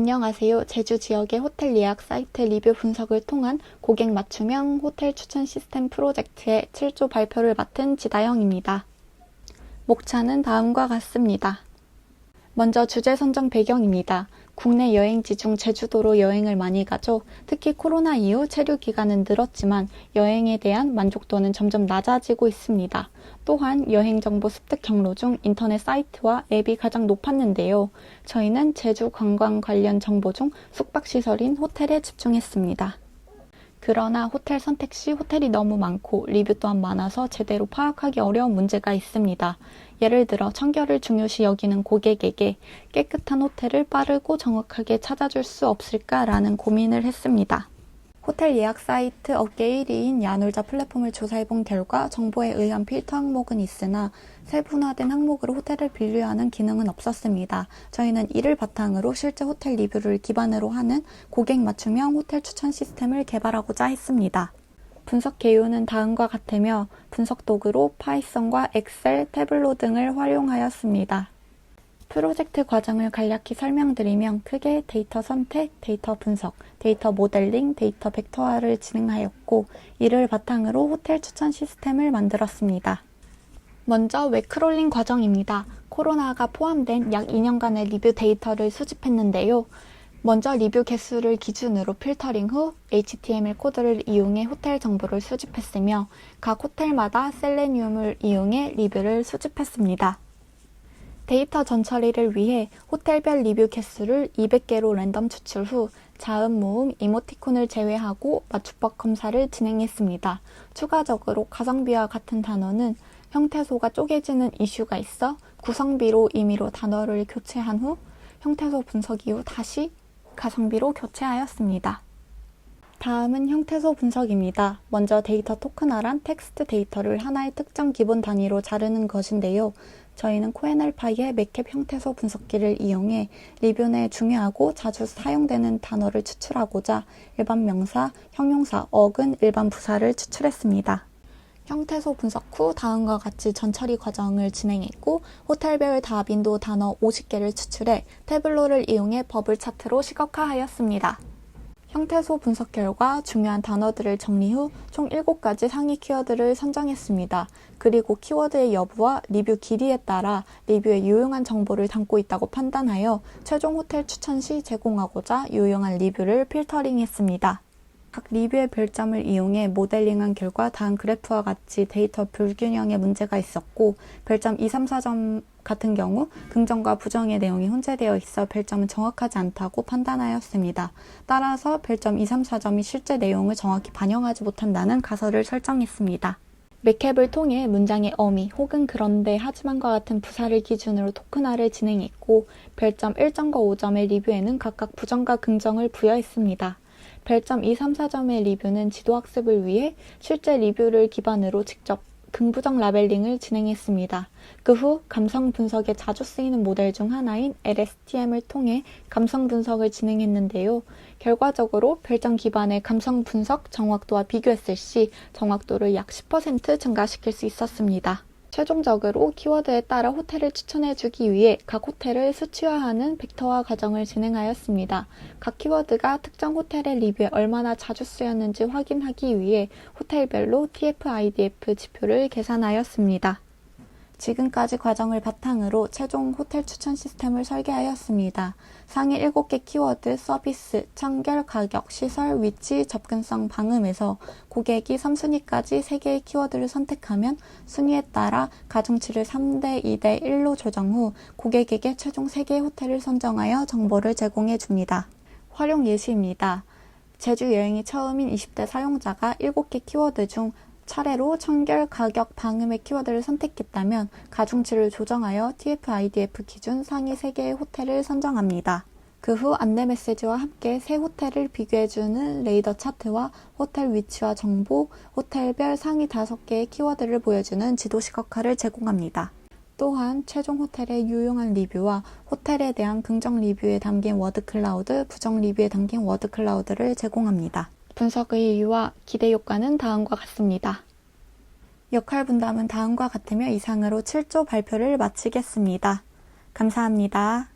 안녕하세요. 제주 지역의 호텔 예약 사이트 리뷰 분석을 통한 고객 맞춤형 호텔 추천 시스템 프로젝트의 7조 발표를 맡은 지다영입니다. 목차는 다음과 같습니다. 먼저 주제 선정 배경입니다. 국내 여행지 중 제주도로 여행을 많이 가죠. 특히 코로나 이후 체류 기간은 늘었지만 여행에 대한 만족도는 점점 낮아지고 있습니다. 또한 여행 정보 습득 경로 중 인터넷 사이트와 앱이 가장 높았는데요. 저희는 제주 관광 관련 정보 중 숙박시설인 호텔에 집중했습니다. 그러나 호텔 선택 시 호텔이 너무 많고 리뷰 또한 많아서 제대로 파악하기 어려운 문제가 있습니다. 예를 들어 청결을 중요시 여기는 고객에게 깨끗한 호텔을 빠르고 정확하게 찾아줄 수 없을까라는 고민을 했습니다. 호텔 예약 사이트 업계 1위인 야놀자 플랫폼을 조사해본 결과 정보에 의한 필터 항목은 있으나 세분화된 항목으로 호텔을 분류하는 기능은 없었습니다. 저희는 이를 바탕으로 실제 호텔 리뷰를 기반으로 하는 고객 맞춤형 호텔 추천 시스템을 개발하고자 했습니다. 분석 개요는 다음과 같으며 분석 도구로 파이썬과 엑셀, 태블로 등을 활용하였습니다. 프로젝트 과정을 간략히 설명드리면 크게 데이터 선택, 데이터 분석, 데이터 모델링, 데이터 벡터화를 진행하였고 이를 바탕으로 호텔 추천 시스템을 만들었습니다. 먼저 웹크롤링 과정입니다. 코로나가 포함된 약 2년간의 리뷰 데이터를 수집했는데요. 먼저 리뷰 개수를 기준으로 필터링 후 HTML 코드를 이용해 호텔 정보를 수집했으며 각 호텔마다 셀레니움을 이용해 리뷰를 수집했습니다. 데이터 전처리를 위해 호텔별 리뷰 개수를 200개로 랜덤 추출 후 자음 모음 이모티콘을 제외하고 맞춤법 검사를 진행했습니다. 추가적으로 가성비와 같은 단어는 형태소가 쪼개지는 이슈가 있어 구성비로 임의로 단어를 교체한 후 형태소 분석 이후 다시 가성비로 교체하였습니다. 다음은 형태소 분석입니다. 먼저 데이터 토큰화란 텍스트 데이터를 하나의 특정 기본 단위로 자르는 것인데요. 저희는 코엔알파이의 맥캡 형태소 분석기를 이용해 리뷰 내 중요하고 자주 사용되는 단어를 추출하고자 일반 명사, 형용사, 어근, 일반 부사를 추출했습니다. 형태소 분석 후 다음과 같이 전처리 과정을 진행했고 호텔별 다빈도 단어 50개를 추출해 태블로를 이용해 버블 차트로 시각화하였습니다. 형태소 분석 결과 중요한 단어들을 정리 후 총 7가지 상위 키워드를 선정했습니다. 그리고 키워드의 여부와 리뷰 길이에 따라 리뷰에 유용한 정보를 담고 있다고 판단하여 최종 호텔 추천 시 제공하고자 유용한 리뷰를 필터링했습니다. 각 리뷰의 별점을 이용해 모델링한 결과 다음 그래프와 같이 데이터 불균형에 문제가 있었고 별점 2, 3, 4점 같은 경우 긍정과 부정의 내용이 혼재되어 있어 별점은 정확하지 않다고 판단하였습니다. 따라서 별점 2, 3, 4점이 실제 내용을 정확히 반영하지 못한다는 가설을 설정했습니다. 맥캡을 통해 문장의 어미 혹은 그런데 하지만과 같은 부사를 기준으로 토큰화를 진행했고 별점 1점과 5점의 리뷰에는 각각 부정과 긍정을 부여했습니다. 별점 2, 3, 4점의 리뷰는 지도학습을 위해 실제 리뷰를 기반으로 직접 긍부정 라벨링을 진행했습니다. 그 후 감성 분석에 자주 쓰이는 모델 중 하나인 LSTM을 통해 감성 분석을 진행했는데요. 결과적으로 별점 기반의 감성 분석 정확도와 비교했을 시 정확도를 약 10% 증가시킬 수 있었습니다. 최종적으로 키워드에 따라 호텔을 추천해주기 위해 각 호텔을 수치화하는 벡터화 과정을 진행하였습니다. 각 키워드가 특정 호텔의 리뷰에 얼마나 자주 쓰였는지 확인하기 위해 호텔별로 TF-IDF 지표를 계산하였습니다. 지금까지 과정을 바탕으로 최종 호텔 추천 시스템을 설계하였습니다. 상위 7개 키워드, 서비스, 청결, 가격, 시설, 위치, 접근성, 방음에서 고객이 3순위까지 3개의 키워드를 선택하면 순위에 따라 가중치를 3대 2대 1로 조정 후 고객에게 최종 3개의 호텔을 선정하여 정보를 제공해 줍니다. 활용 예시입니다. 제주 여행이 처음인 20대 사용자가 7개 키워드 중 차례로 청결, 가격, 방음의 키워드를 선택했다면 가중치를 조정하여 TF-IDF 기준 상위 3개의 호텔을 선정합니다. 그 후 안내 메시지와 함께 새 호텔을 비교해주는 레이더 차트와 호텔 위치와 정보, 호텔별 상위 5개의 키워드를 보여주는 지도 시각화를 제공합니다. 또한 최종 호텔의 유용한 리뷰와 호텔에 대한 긍정 리뷰에 담긴 워드 클라우드, 부정 리뷰에 담긴 워드 클라우드를 제공합니다. 분석의 이유와 기대 효과는 다음과 같습니다. 역할 분담은 다음과 같으며 이상으로 7조 발표를 마치겠습니다. 감사합니다.